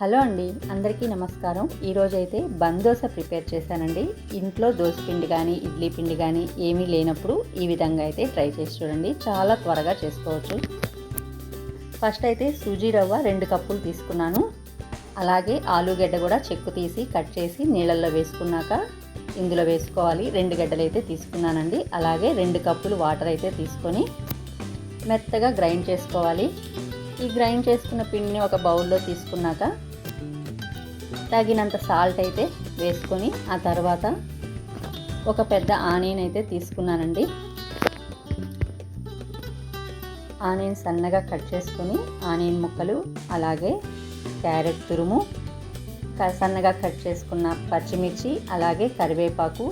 Hello అండి అందరికీ నమస్కారం. ఈరోజు అయితే బందోస ప్రిపేర్ చేశానండి. ఇంట్లో దోశ పిండి కానీ ఇడ్లీ పిండి కానీ ఏమీ లేనప్పుడు ఈ విధంగా అయితే ట్రై చేసి చూడండి. చాలా త్వరగా చేసుకోవచ్చు. ఫస్ట్ అయితే సూజీ రవ్వ రెండు కప్పులు తీసుకున్నాను. అలాగే ఆలుగడ్డ కూడా చెక్కు తీసి కట్ చేసి నీళ్ళల్లో వేసుకున్నాక ఇందులో వేసుకోవాలి. రెండు గడ్డలు అయితే తీసుకున్నానండి. అలాగే రెండు కప్పులు వాటర్ అయితే తీసుకొని మెత్తగా గ్రైండ్ చేసుకోవాలి. ఈ గ్రైండ్ చేసుకున్న పిండిని ఒక బౌల్లో తీసుకున్నాక తగినంత సాల్ట్ అయితే వేసుకొని ఆ తర్వాత ఒక పెద్ద ఆనియన్ అయితే తీసుకున్నానండి. ఆనియన్ సన్నగా కట్ చేసుకొని ఆనియన్ ముక్కలు అలాగే క్యారెట్ తురుము సన్నగా కట్ చేసుకున్న పచ్చిమిర్చి అలాగే కరివేపాకు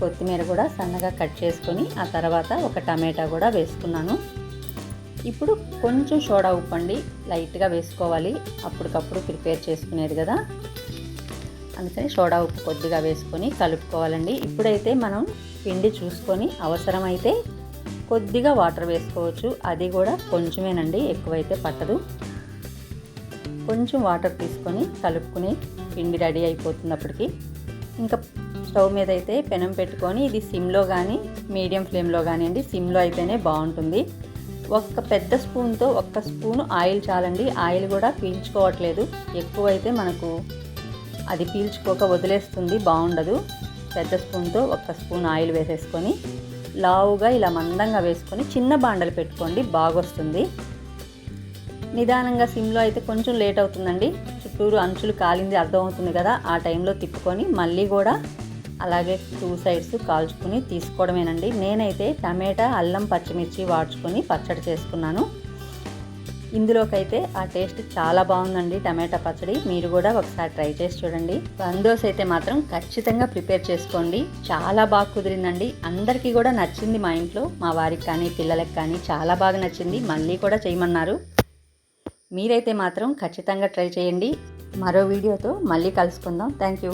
కొత్తిమీర కూడా సన్నగా కట్ చేసుకొని ఆ తర్వాత ఒక టమాటా కూడా వేసుకున్నాను. ఇప్పుడు కొంచెం సోడా ఉప్పు అండి లైట్గా వేసుకోవాలి. అప్పటికప్పుడు ప్రిపేర్ చేసుకునేది కదా. అందుకని సోడా ఉప్పు కొద్దిగా వేసుకొని కలుపుకోవాలండి. ఇప్పుడైతే మనం పిండి చూసుకొని అవసరమైతే కొద్దిగా వాటర్ వేసుకోవచ్చు. అది కూడా కొంచెమేనండి ఎక్కువైతే పట్టదు. కొంచెం వాటర్ తీసుకొని కలుపుకుని పిండి రెడీ అయిపోతున్నప్పటికీ ఇంకా స్టవ్ మీద అయితే పెనం పెట్టుకొని ఇది సిమ్లో కానీ మీడియం ఫ్లేమ్లో కానివ్వండి సిమ్లో అయితేనే బాగుంటుంది. ఒక్క పెద్ద స్పూన్తో ఒక్క స్పూన్ ఆయిల్ చాలండి. ఆయిల్ కూడా పీల్చుకోవట్లేదు. ఎక్కువైతే మనకు అది పీల్చుకోక వదిలేస్తుంది బాగుండదు. పెద్ద స్పూన్తో ఒక స్పూన్ ఆయిల్ వేసేసుకొని లావుగా ఇలా మందంగా వేసుకొని చిన్న బాండలు పెట్టుకోండి బాగొస్తుంది. నిదానంగా సిమ్లో అయితే కొంచెం లేట్ అవుతుందండి. చుట్టూరు అంచులు కాలింది అర్థమవుతుంది కదా ఆ టైంలో తిప్పుకొని మళ్ళీ కూడా అలాగే టూ సైడ్స్ కాల్చుకుని తీసుకోవడమేనండి. నేనైతే టమాటా అల్లం పచ్చిమిర్చి వాడ్చుకొని పచ్చడి చేసుకున్నాను. ఇందులోకైతే ఆ టేస్ట్ చాలా బాగుందండి టమాటా పచ్చడి. మీరు కూడా ఒకసారి ట్రై చేసి చూడండి. బందోస్ అయితే మాత్రం ఖచ్చితంగా ప్రిపేర్ చేసుకోండి. చాలా బాగా కుదిరిందండి. అందరికీ కూడా నచ్చింది మా ఇంట్లో. మా వారికి కానీ పిల్లలకి కానీ చాలా బాగా నచ్చింది. మళ్ళీ కూడా చేయమన్నారు. మీరైతే మాత్రం ఖచ్చితంగా ట్రై చేయండి. మరో వీడియోతో మళ్ళీ కలుసుకుందాం. Thank you.